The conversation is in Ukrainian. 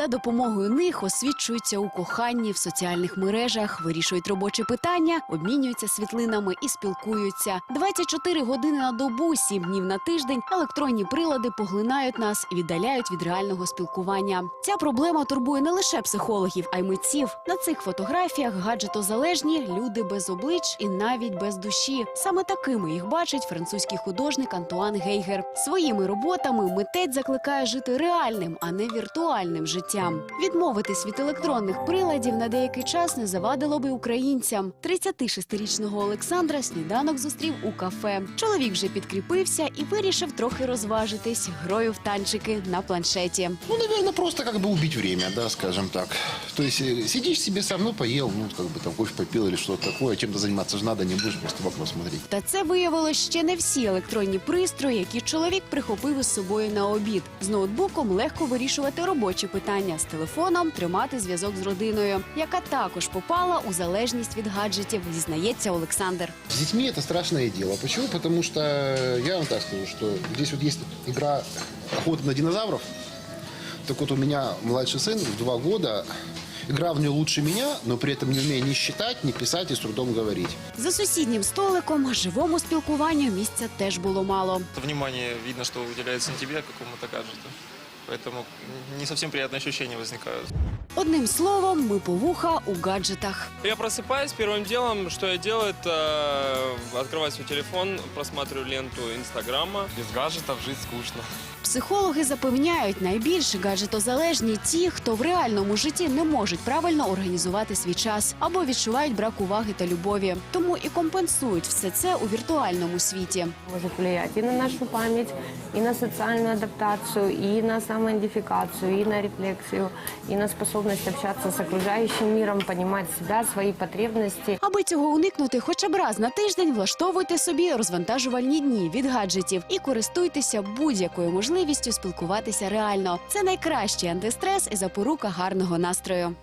За допомогою них освічуються у коханні в соціальних мережах, вирішують робочі питання, обмінюються світлинами і спілкуються. 24 години на добу, 7 днів на тиждень. Електронні прилади поглинають нас і віддаляють від реального спілкування. Ця проблема турбує не лише психологів, а й митців. На цих фотографіях гаджетозалежні люди без облич і навіть без душі. Саме такими їх бачить французький художник Антуан Гейгер. Своїми роботами митець закликає жити реальним, а не віртуальним життям Відмовитись від електронних приладів на деякий час не завадило би українцям. 36-річного Олександра сніданок зустрів у кафе. Чоловік вже підкріпився і вирішив трохи розважитись грою в танчики на планшеті. Ну, наверное, просто как бы убить время, да, скажем так. То есть э, сидишь себе сам, ну, поел, ну, как бы там кофе попил или что-то такое, чем-то заниматься же надо, не будешь просто в окно смотреть. Та це виявилось ще не всі електронні пристрої, які чоловік прихопив із собою на обід. З ноутбуком легко вирішувати робочі питання з телефоном, тримати зв'язок з родиною, яка також попала у залежність від гаджетів, зізнається Олександр. С детьми это страшное дело. Почему? Потому что, э, я вам так скажу, что здесь вот есть игра охота на динозавров. Так вот у меня младший сын в два года, игра в нее лучше меня, но при этом не умея ни считать, ни писать и с трудом говорить. За сусіднім столиком живому спілкуванню місця теж було мало. Внимание видно, что уделяется не тебе, а какому-то гаджету. Поэтому не совсем приятные ощущения возникают. Одним словом, ми повуха у гаджетах. Я просыпаюсь, первым делом, что я делаю, это э, открываю свой телефон, просматриваю ленту Инстаграма. Без гаджетов жить скучно. Психологи запевняють, найбільше гаджетозалежні ті, хто в реальному житті не можуть правильно організувати свій час або відчувають брак уваги та любові. Тому і компенсують все це у віртуальному світі. может влиять и на нашу память, и на социальную адаптацию, и на самоидентификацию, и на рефлексию, и на способность общаться с окружающим миром, понимать себя, свои потребности. Аби цього уникнути, хоча б раз на тиждень влаштовуйте собі розвантажувальні дні від гаджетів і користуйтеся будь-якою можливістю спілкуватися реально. Це найкращий антистрес і запорука гарного настрою.